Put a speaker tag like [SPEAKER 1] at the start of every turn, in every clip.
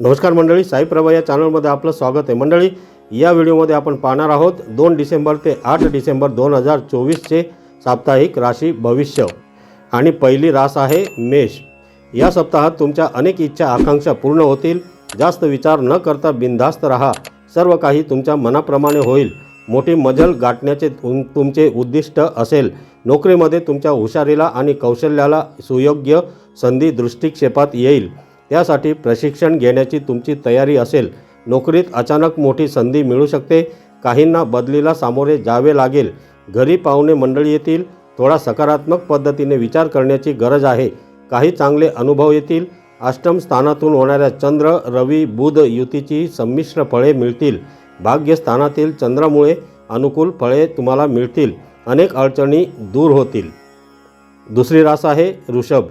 [SPEAKER 1] नमस्कार मंडळी साईप्रभा या चॅनलमध्ये आपलं स्वागत आहे. मंडळी या व्हिडिओमध्ये आपण पाहणार आहोत दोन डिसेंबर ते आठ डिसेंबर दोन हजार चोवीसचे साप्ताहिक राशी भविष्य. आणि पहिली रास आहे मेष. या सप्ताहात तुमच्या अनेक इच्छा आकांक्षा पूर्ण होतील. जास्त विचार न करता बिनधास्त राहा. सर्व काही तुमच्या मनाप्रमाणे होईल. मोठी मजल गाठण्याचे तुम तुमचे उद्दिष्ट असेल. नोकरीमध्ये तुमच्या हुशारीला आणि कौशल्याला सुयोग्य संधी दृष्टिक्षेपात येईल. त्यासाठी प्रशिक्षण घेण्याची तुमची तयारी असेल नोकरीत अचानक मोठी संधी मिळू शकते. काहींना बदलीला सामोरे जावे लागेल. घरी पाहुणे मंडळी येतील. थोडा सकारात्मक पद्धतीने विचार करण्याची गरज आहे. काही चांगले अनुभव येतील. अष्टम स्थानातून होणाऱ्या चंद्र रवी बुध युतीची संमिश्र फळे मिळतील. भाग्यस्थानातील चंद्रामुळे अनुकूल फळे तुम्हाला मिळतील. अनेक अडचणी दूर होतील. दुसरी रास आहे ऋषभ.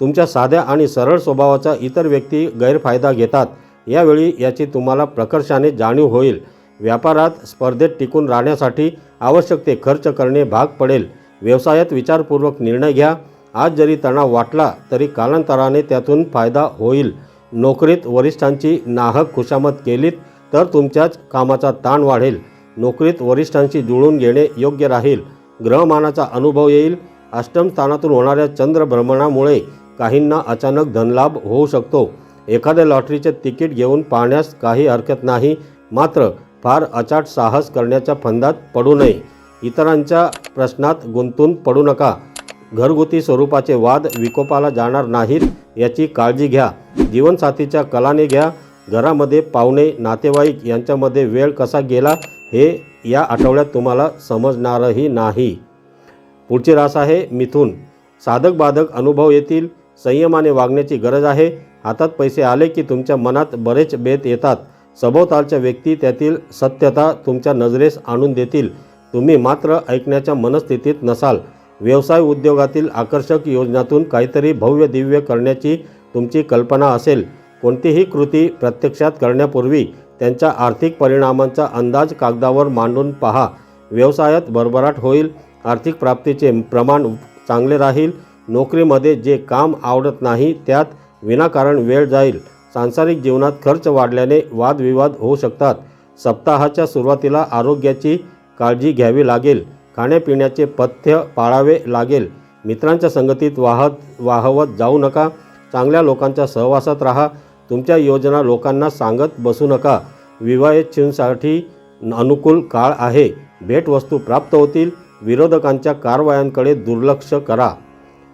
[SPEAKER 1] तुमच्या साध्या आणि सरळ स्वभावाचा इतर व्यक्ती गैरफायदा घेतात. यावेळी याची तुम्हाला प्रकर्षाने जाणीव होईल. व्यापारात स्पर्धेत टिकून राहण्यासाठी आवश्यक ते खर्च करणे भाग पडेल. व्यवसायात विचारपूर्वक निर्णय घ्या. आज जरी तणाव वाटला तरी कालांतराने त्यातून फायदा होईल. नोकरीत वरिष्ठांची नाहक खुशामत केलीत तर तुमच्याच कामाचा ताण वाढेल. नोकरीत वरिष्ठांशी जुळून घेणे योग्य राहील. ग्रहमानाचा अनुभव येईल. अष्टम स्थानातून होणाऱ्या चंद्रभ्रमणामुळे काहींना अचानक धनलाभ होऊ शकतो. एखाद्या लॉटरीचे तिकीट घेऊन पाहण्यास काही हरकत नाही मात्र फार अचाट साहस करण्याच्या फंदात पडू नये. इतरांच्या प्रश्नात गुंतून पडू नका. घरगुती स्वरूपाचे वाद विकोपाला जाणार नाहीत याची काळजी घ्या. जीवनसाथीच्या कलाने घ्या. घरामध्ये पाहुणे नातेवाईक यांच्यामध्ये वेळ कसा गेला हे या आठवड्यात तुम्हाला समजणारही नाही. पुढची रास आहे मिथून. साधक बाधक अनुभव येतील संयमाने वागण्याची गरज आहे. हातात पैसे आले की तुमच्या मनात बरेच बेत येतात. सभोवतालच्या व्यक्ती त्यातील सत्यता तुमच्या नजरेस आणून देतील. तुम्ही मात्र ऐकण्याच्या मनस्थितीत नसाल. व्यवसाय उद्योगातील आकर्षक योजनातून काहीतरी भव्य दिव्य करण्याची तुमची कल्पना असेल. कोणतीही कृती प्रत्यक्षात करण्यापूर्वी त्यांच्या आर्थिक परिणामांचा अंदाज कागदावर मांडून पहा. व्यवसायात भरभराट होईल. आर्थिक प्राप्तीचे प्रमाण चांगले राहील. नोकरीमध्ये जे काम आवडत नाही त्यात विनाकारण वेळ जाईल. सांसारिक जीवनात खर्च वाढल्याने वादविवाद होऊ शकतात. सप्ताहाच्या सुरुवातीला आरोग्याची काळजी घ्यावी लागेल. खाण्यापिण्याचे पथ्य पाळावे लागेल. मित्रांच्या संगतीत वाहत वाहवत जाऊ नका. चांगल्या लोकांच्या सहवासात राहा. तुमच्या योजना लोकांना सांगत बसू नका. विवाहेच्छूंसाठी अनुकूल काळ आहे. भेटवस्तू प्राप्त होतील. विरोधकांच्या कारवायांकडे दुर्लक्ष करा.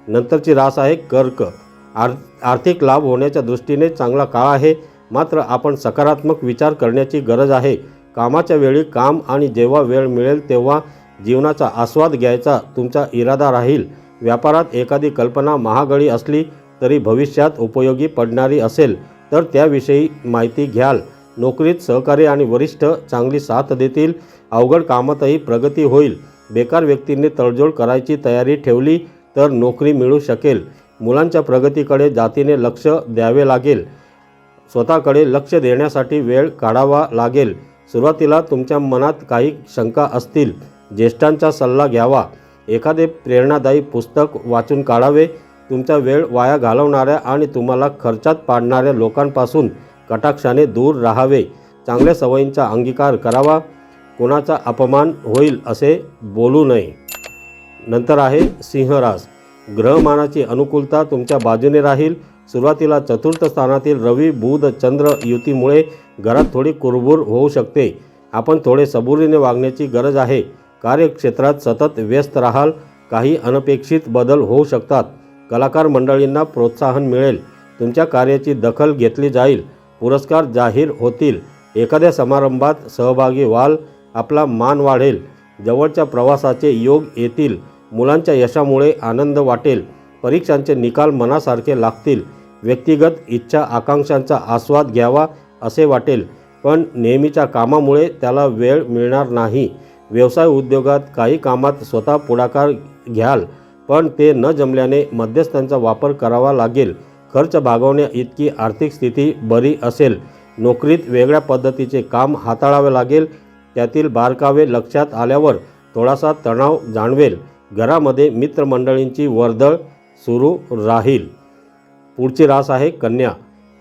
[SPEAKER 1] नंतरची रास आहे कर्क. आर आर्थिक लाभ होण्याच्या दृष्टीने चांगला काळ आहे. मात्र आपण सकारात्मक विचार करण्याची गरज आहे. कामाच्या वेळी काम आणि जेव्हा वेळ मिळेल तेव्हा जीवनाचा आस्वाद घ्यायचा तुमचा इरादा राहील. व्यापारात एखादी कल्पना महागडी असली तरी भविष्यात उपयोगी पडणारी असेल तर त्याविषयी माहिती घ्याल. नोकरीत सहकारी आणि वरिष्ठ चांगली साथ देतील. अवघड कामातही प्रगती होईल. बेकार व्यक्तींनी तडजोड करायची तयारी ठेवली तर नोकरी मिळू शकेल. मुलांच्या प्रगतीकडे जातीने लक्ष द्यावे लागेल. स्वतःकडे लक्ष देण्यासाठी वेळ काढावा लागेल. सुरुवातीला तुमच्या मनात काही शंका असतील. ज्येष्ठांचा सल्ला घ्यावा. एखादे प्रेरणादायी पुस्तक वाचून काढावे. तुमचा वेळ वाया घालवणाऱ्या आणि तुम्हाला खर्चात पाडणाऱ्या लोकांपासून कटाक्षाने दूर राहावे. चांगल्या सवयींचा अंगीकार करावा. कोणाचा अपमान होईल असे बोलू नये. नंतर आहे सिंहरास ग्रहमानाची अनुकूलता तुमच्या बाजूने राहील. सुरुवातीला चतुर्थ स्थानातील रवी बुध चंद्र युतीमुळे घरात थोडी कुरबूर होऊ शकते. आपण थोडे सबुरीने वागण्याची गरज आहे. कार्यक्षेत्रात सतत व्यस्त राहाल. काही अनपेक्षित बदल होऊ शकतात. कलाकार मंडळींना प्रोत्साहन मिळेल. तुमच्या कार्याची दखल घेतली जाईल. पुरस्कार जाहीर होतील. एखाद्या समारंभात सहभागी व्हाल. आपला मान वाढेल. जवळच्या प्रवासाचे योग येतील. मुलांच्या यशामुळे आनंद वाटेल परीक्षांचे निकाल मनासारखे लागतील. व्यक्तिगत इच्छा आकांक्षांचा आस्वाद घ्यावा असे वाटेल पण नेहमीच्या कामामुळे त्याला वेळ मिळणार नाही. व्यवसाय उद्योगात काही कामात स्वतः पुढाकार घ्याल पण ते न जमल्याने मध्यस्थांचा वापर करावा लागेल. खर्च भागवण्या इतकी आर्थिक स्थिती बरी असेल. नोकरीत वेगळ्या पद्धतीचे काम हाताळावे लागेल त्यातील बारकावे लक्षात आल्यावर थोडासा तणाव जाणवेल. घरामध्ये मित्रमंडळींची वर्दळ सुरू राहील. पुढची रास आहे कन्या.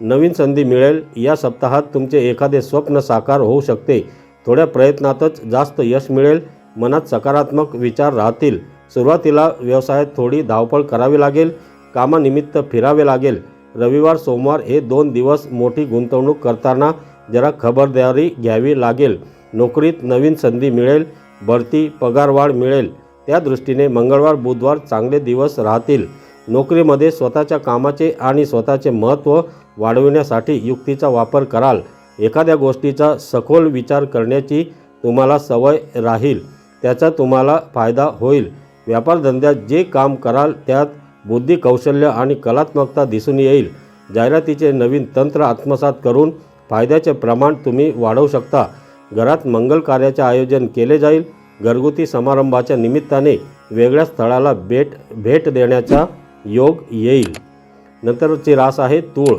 [SPEAKER 1] नवीन संधी मिळेल. या सप्ताहात तुमचे एखादे स्वप्न साकार होऊ शकते. थोड्या प्रयत्नातच जास्त यश मिळेल. मनात सकारात्मक विचार राहतील. सुरुवातीला व्यवसायात थोडी धावपळ करावी लागेल. कामानिमित्त फिरावे लागेल. रविवार सोमवार हे दोन दिवस मोठी गुंतवणूक करताना जरा खबरदारी घ्यावी लागेल. नोकरीत नवीन संधी मिळेल. बढती पगारवाढ मिळेल. त्या दृष्टीने मंगळवार बुधवार चांगले दिवस राहतील. नोकरीमध्ये स्वतःच्या कामाचे आणि स्वतःचे महत्त्व वाढविण्यासाठी युक्तीचा वापर कराल. एखाद्या गोष्टीचा सखोल विचार करण्याची तुम्हाला सवय राहील. त्याचा तुम्हाला फायदा होईल. व्यापारधंद्यात जे काम कराल त्यात बुद्धी कौशल्य आणि कलात्मकता दिसून येईल. जाहिरातीचे नवीन तंत्र आत्मसात करून फायद्याचे प्रमाण तुम्ही वाढवू शकता. घरात मंगल कार्याचे आयोजन केले जाईल. घरगुती समारंभाच्या निमित्ताने वेगळ्या स्थळाला भेट भेट देण्याचा योग येईल. नंतरची रास आहे तूळ.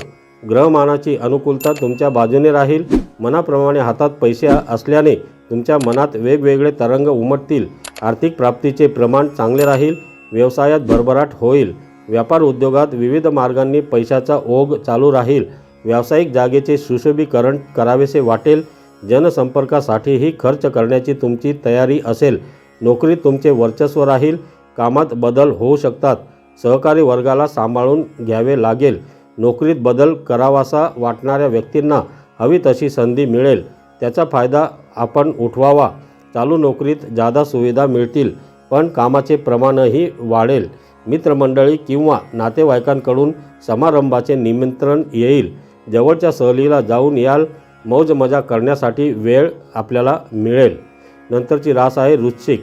[SPEAKER 1] ग्रहमानाची अनुकूलता तुमच्या बाजूने राहील. मनाप्रमाणे हातात पैसे असल्याने तुमच्या मनात वेगवेगळे तरंग उमटतील. आर्थिक प्राप्तीचे प्रमाण चांगले राहील. व्यवसायात भरभराट होईल. व्यापार उद्योगात विविध मार्गांनी पैशाचा ओघ चालू राहील. व्यावसायिक जागेचे सुशोभीकरण करावेसे वाटेल. जनसंपर्कासाठीही खर्च करण्याची तुमची तयारी असेल. नोकरीत तुमचे वर्चस्व राहील. कामात बदल होऊ शकतात. सहकारी वर्गाला सांभाळून घ्यावे लागेल. नोकरीत बदल करावासा वाटणाऱ्या व्यक्तींना हवी तशी संधी मिळेल. त्याचा फायदा आपण उठवावा. चालू नोकरीत जादा सुविधा मिळतील पण कामाचे प्रमाणही वाढेल. मित्रमंडळी किंवा नातेवाईकांकडून समारंभाचे निमंत्रण येईल. जवळच्या सहलीला जाऊन याल. मौज मजा करण्यासाठी वेळ आपल्याला मिळेल. नंतरची रास आहे वृश्चिक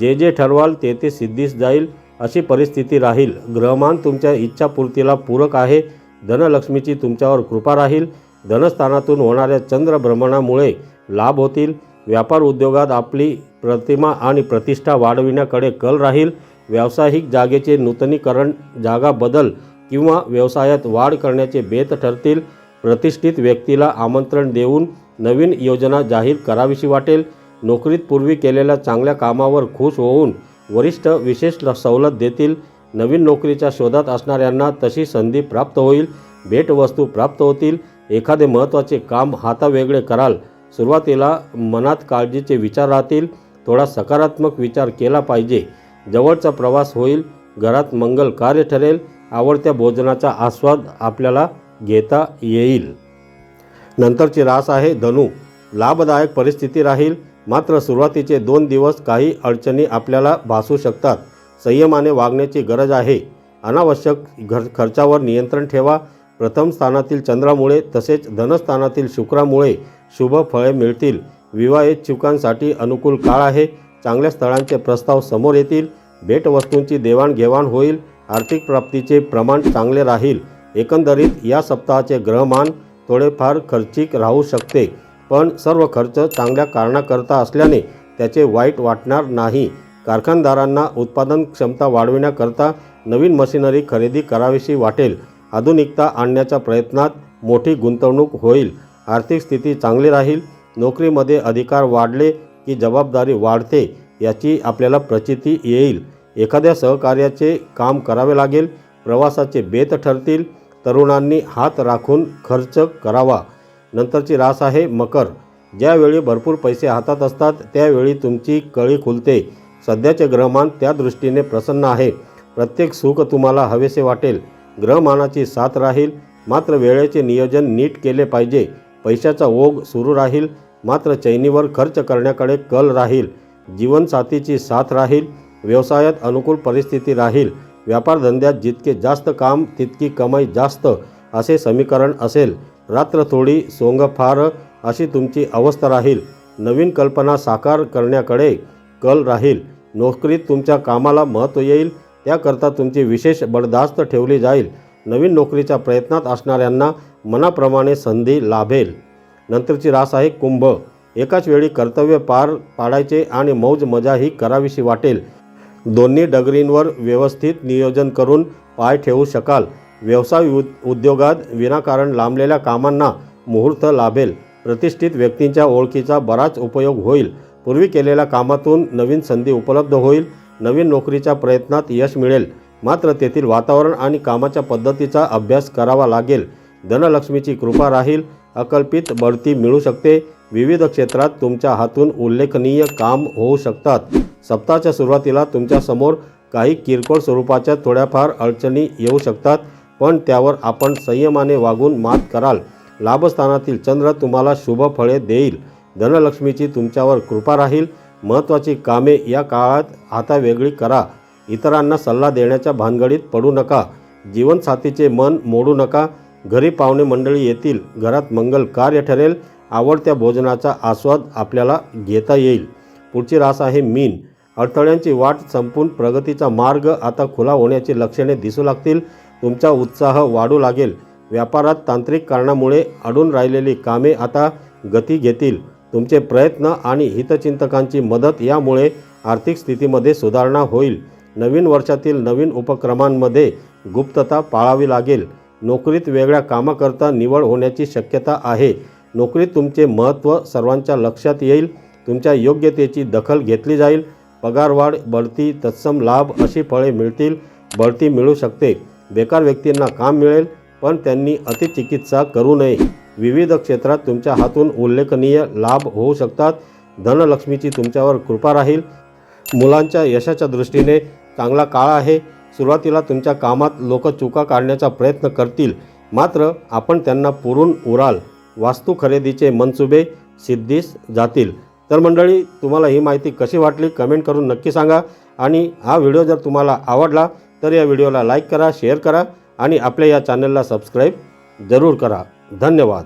[SPEAKER 1] जे जे ठरवाल ते ते सिद्धीस जाईल अशी परिस्थिती राहील. ग्रहमान तुमच्या इच्छापूर्तीला पूरक आहे. धनलक्ष्मीची तुमच्यावर कृपा राहील. धनस्थानातून होणाऱ्या चंद्रभ्रमणामुळे लाभ होतील. व्यापार उद्योगात आपली प्रतिमा आणि प्रतिष्ठा वाढविण्याकडे कल राहील. व्यावसायिक जागेचे नूतनीकरण जागा बदल किंवा व्यवसायात वाढ करण्याचे बेत ठरतील. प्रतिष्ठित व्यक्तीला आमंत्रण देऊन नवीन योजना जाहीर करावीशी वाटेल. नोकरीत पूर्वी केलेल्या चांगल्या कामावर खुश होऊन वरिष्ठ विशेष ल- सवलत देतील. नवीन नोकरीच्या शोधात असणाऱ्यांना तशी संधी प्राप्त होईल. भेटवस्तू प्राप्त होतील. एखादे महत्त्वाचे काम हातावेगळे कराल. सुरुवातीला मनात काळजीचे विचार राहतील. थोडा सकारात्मक विचार केला पाहिजे. जवळचा प्रवास होईल. घरात मंगल कार्य ठरेल. आवडत्या भोजनाचा आस्वाद आपल्याला घेता येईल. नंतरची रास आहे धनु. लाभदायक परिस्थिती राहील. मात्र सुरुवातीचे दोन दिवस काही अडचणी आपल्याला भासू शकतात. संयमाने वागण्याची गरज आहे. अनावश्यक घर खर्चावर नियंत्रण ठेवा. प्रथम स्थानातील चंद्रामुळे तसेच धनस्थानातील शुक्रामुळे शुभ फळे मिळतील. विवाहित अनुकूल काळ आहे. चांगल्या स्थळांचे प्रस्ताव समोर येतील. भेटवस्तूंची देवाणघेवाण होईल. आर्थिक प्राप्तीचे प्रमाण चांगले राहील. एकंदरीत या सप्ताहाचे ग्रहमान थोडेफार खर्चिक राहू शकते पण सर्व खर्च चांगल्या कारणाकरता असल्याने त्याचे वाईट वाटणार नाही. कारखानदारांना उत्पादन क्षमता वाढविण्याकरता नवीन मशिनरी खरेदी करावीशी वाटेल. आधुनिकता आणण्याच्या प्रयत्नात मोठी गुंतवणूक होईल. आर्थिक स्थिती चांगली राहील. नोकरीमध्ये अधिकार वाढले की जबाबदारी वाढते याची आपल्याला प्रचिती येईल. एखाद्या सहकार्याचे काम करावे लागेल प्रवासाचे बेत ठरतील तरुणांनी हात राखून खर्च करावा. नंतरची रास आहे मकर. ज्यावेळी भरपूर पैसे हातात असतात त्यावेळी तुमची कळी खुलते. सध्याचे ग्रहमान त्या दृष्टीने प्रसन्न आहे. प्रत्येक सुख तुम्हाला हवेसे वाटेल. ग्रहमानाची साथ राहील. मात्र वेळेचे नियोजन नीट केले पाहिजे. पैशाचा ओघ सुरू राहील. मात्र चैनीवर खर्च करण्याकडे कल राहील. जीवनसाथीची साथ राहील. व्यवसायात अनुकूल परिस्थिती राहील. व्यापारधंद्यात जितके जास्त काम तितकी कमाई जास्त असे समीकरण असेल. रात्र थोडी सोंग फार अशी तुमची अवस्था राहील. नवीन कल्पना साकार करण्याकडे कल राहील. नोकरीत तुमच्या कामाला महत्त्व येईल. त्याकरता तुमची विशेष बडदास्त ठेवली जाईल. नवीन नोकरीच्या प्रयत्नात असणाऱ्यांना मनाप्रमाणे संधी लाभेल. नंतरची रास आहे कुंभ. एकाच वेळी कर्तव्य पार पाडायचे आणि मौज मजाही करावीशी वाटेल. दोन्ही डगरींवर व्यवस्थित नियोजन करून पाय ठेवू शकाल. व्यवसाय उद्योगात विनाकारण लांबलेल्या कामांना मुहूर्त लाभेल. प्रतिष्ठित व्यक्तींच्या ओळखीचा बराच उपयोग होईल. पूर्वी केलेल्या कामातून नवीन संधी उपलब्ध होईल. नवीन नोकरीच्या प्रयत्नात यश मिळेल. मात्र तेथील वातावरण आणि कामाच्या पद्धतीचा अभ्यास करावा लागेल. धनलक्ष्मीची कृपा राहील. अकल्पित बढती मिळू शकते. विविध क्षेत्रात तुमच्या हातून उल्लेखनीय काम होऊ शकतात. सप्ताहाच्या सुरुवातीला तुमच्यासमोर काही किरकोळ स्वरूपाच्या थोड्याफार अडचणी येऊ शकतात पण त्यावर आपण संयमाने वागून मात कराल. लाभस्थानातील चंद्र तुम्हाला शुभ फळे देईल. धनलक्ष्मीची तुमच्यावर कृपा राहील. महत्त्वाची कामे या काळात हातावेगळी करा. इतरांना सल्ला देण्याच्या भानगडीत पडू नका. जीवनसाथीचे मन मोडू नका. घरी पाहुणे मंडळी येतील. घरात मंगल कार्य ठरेल. आवडत्या भोजनाचा आस्वाद आपल्याला घेता येईल. पुढची रास आहे मीन. अडथळ्यांची वाट संपून प्रगतीचा मार्ग आता खुला होण्याची लक्षणे दिसू लागतील. तुमचा उत्साह वाढू लागेल. व्यापारात तांत्रिक कारणामुळे अडून राहिलेली कामे आता गती घेतील. तुमचे प्रयत्न आणि हितचिंतकांची मदत यामुळे आर्थिक स्थितीमध्ये सुधारणा होईल. नवीन वर्षातील नवीन उपक्रमांमध्ये गुप्तता पाळावी लागेल. नोकरीत वेगळ्या कामाकरता निवड होण्याची शक्यता आहे. नोकरीत तुमचे महत्त्व सर्वांच्या लक्षात येईल तुमच्या योग्यतेची दखल घेतली जाईल. पगारवाढ बढती तत्सम लाभ अशी फळे मिळतील बढती मिळू शकते. बेकार व्यक्तींना काम मिळेल पण त्यांनी अतिचिकित्सा करू नये. विविध क्षेत्रात तुमच्या हातून उल्लेखनीय लाभ होऊ शकतात. धनलक्ष्मीची तुमच्यावर कृपा राहील. मुलांच्या यशाच्या दृष्टीने चांगला काळ आहे. सुरुवातीला तुमच्या कामात लोक चुका काढण्याचा प्रयत्न करतील. मात्र आपण त्यांना पुरून उराल. वास्तू खरेदीचे मनसुबे सिद्धीस जातील. तर मंडळी तुम्हाला ही माहिती कशी वाटली कमेंट करून नक्की सांगा. आणि हा व्हिडिओ जर तुम्हाला आवडला तर या व्हिडिओला लाईक करा शेअर करा आणि आपल्या या चॅनलला सबस्क्राईब जरूर करा. धन्यवाद.